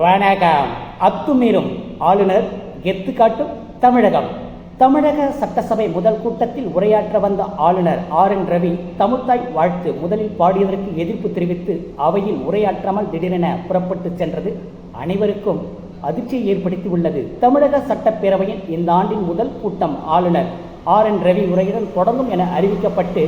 வணக்கம். அத்துமீறும் ஆளுநர் கெத்து காட்டும் தமிழகம். தமிழக சட்டசபை முதல் கூட்டத்தில் உரையாற்ற வந்த ஆளுநர் ஆர் என் ரவி தமிழ்தாய் வாழ்த்து முதலில் பாடியதற்கு எதிர்ப்பு தெரிவித்து அவையில் உரையாற்றாமல் திடீரென புறப்பட்டு சென்றது அனைவருக்கும் அதிர்ச்சியை ஏற்படுத்தி உள்ளது. தமிழக சட்டப்பேரவையின் இந்த ஆண்டின் முதல் கூட்டம் ஆளுநர் ஆர் என் ரவி உரையுடன் தொடங்கும் என அறிவிக்கப்பட்டு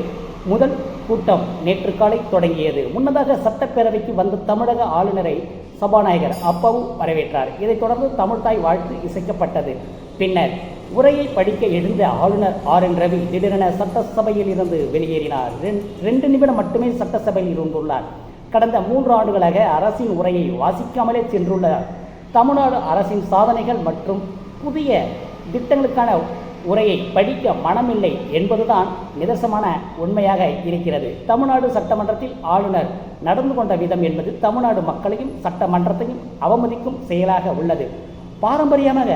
முதல் கூட்டம் நேற்று காலை தொடங்கியது. முன்னதாக சட்டப்பேரவைக்கு வந்த தமிழக ஆளுநரை சபாநாயகர் அப்பவும் வரவேற்றார். இதைத் தொடர்ந்து தமிழ்தாய் வாழ்த்து இசைக்கப்பட்டது. பின்னர் உரையை படிக்க எழுந்த ஆளுநர் ஆர் என் ரவி திடீரென சட்டசபையில் இருந்து வெளியேறினார். ரெண்- ரெண்டு நிமிடம் மட்டுமே சட்டசபையில் இருந்துள்ளார். கடந்த மூன்று ஆண்டுகளாக அரசின் உரையை வாசிக்காமலே சென்றுள்ளார் தமிழ்நாடு அரசின் சாதனைகள் மற்றும் புதிய திட்டங்களுக்கான உரையை படிக்க மனமில்லை என்பதுதான் நிதர்சமான உண்மையாக இருக்கிறது. தமிழ்நாடு சட்டமன்றத்தில் ஆளுநர் நடந்து கொண்ட விதம் என்பது தமிழ்நாடு மக்களையும் சட்டமன்றத்தையும் அவமதிக்கும் செயலாக உள்ளது. பாரம்பரியமாக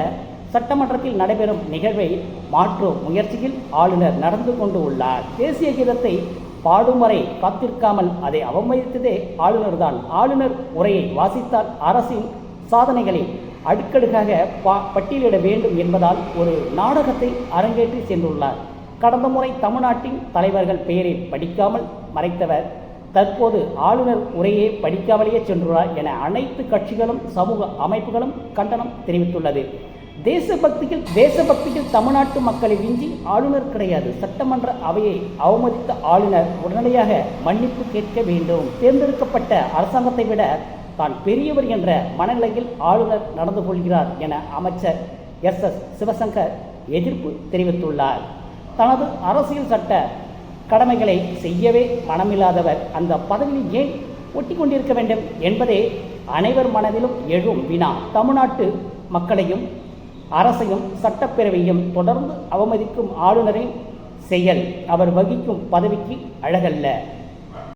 சட்டமன்றத்தில் நடைபெறும் நிகழ்வை மாற்றும் முயற்சியில் ஆளுநர் நடந்து கொண்டு உள்ளார். தேசிய கீதத்தை பாடும் வரை காத்திருக்காமல் அதை அவமதித்ததே ஆளுநர்தான். ஆளுநர் உரையை வாசித்தால் அரசின் சாதனைகளை அடுக்கடுக்காக பா- பட்டியலிட வேண்டும் என்பதால் ஒரு நாடகத்தை அரங்கேற்றி சென்றுள்ளார். கடந்த முறை தமிழ்நாட்டின் தலைவர்கள் பெயரை படிக்காமல் மறைத்தவர் தற்போது ஆளுநர் உரையே படிக்காமலேயே சென்றுள்ளார் என அனைத்து கட்சிகளும் சமூக அமைப்புகளும் கண்டனம் தெரிவித்துள்ளது. தேசபக்தியில் தேசபக்தியில் தமிழ்நாட்டு மக்களை விஞ்சி ஆளுநர் கிடையாது. சட்டமன்ற அவையை அவமதித்த ஆளுநர் உடனடியாக மன்னிப்பு கேட்க வேண்டும். தேர்ந்தெடுக்கப்பட்ட அரசாங்கத்தை விட தான் பெரியவர் என்ற மனநிலையில் ஆளுநர் நடந்து கொள்கிறார் என அமைச்சர் எஸ் எஸ் சிவசங்கர் எதிர்ப்பு தெரிவித்துள்ளார். தனது அரசியல் சட்ட கடமைகளை செய்யவே மனமில்லாதவர் அந்த பதவியில் ஏன் ஒட்டி கொண்டிருக்க வேண்டும் என்பதே அனைவர் மனதிலும் எழும் வினா. தமிழ்நாட்டு மக்களையும் அரசையும் சட்டப்பேரவையும் தொடர்ந்து அவமதிக்கும் ஆளுநரின் செயல் அவர் வகிக்கும் பதவிக்கு அழகல்ல.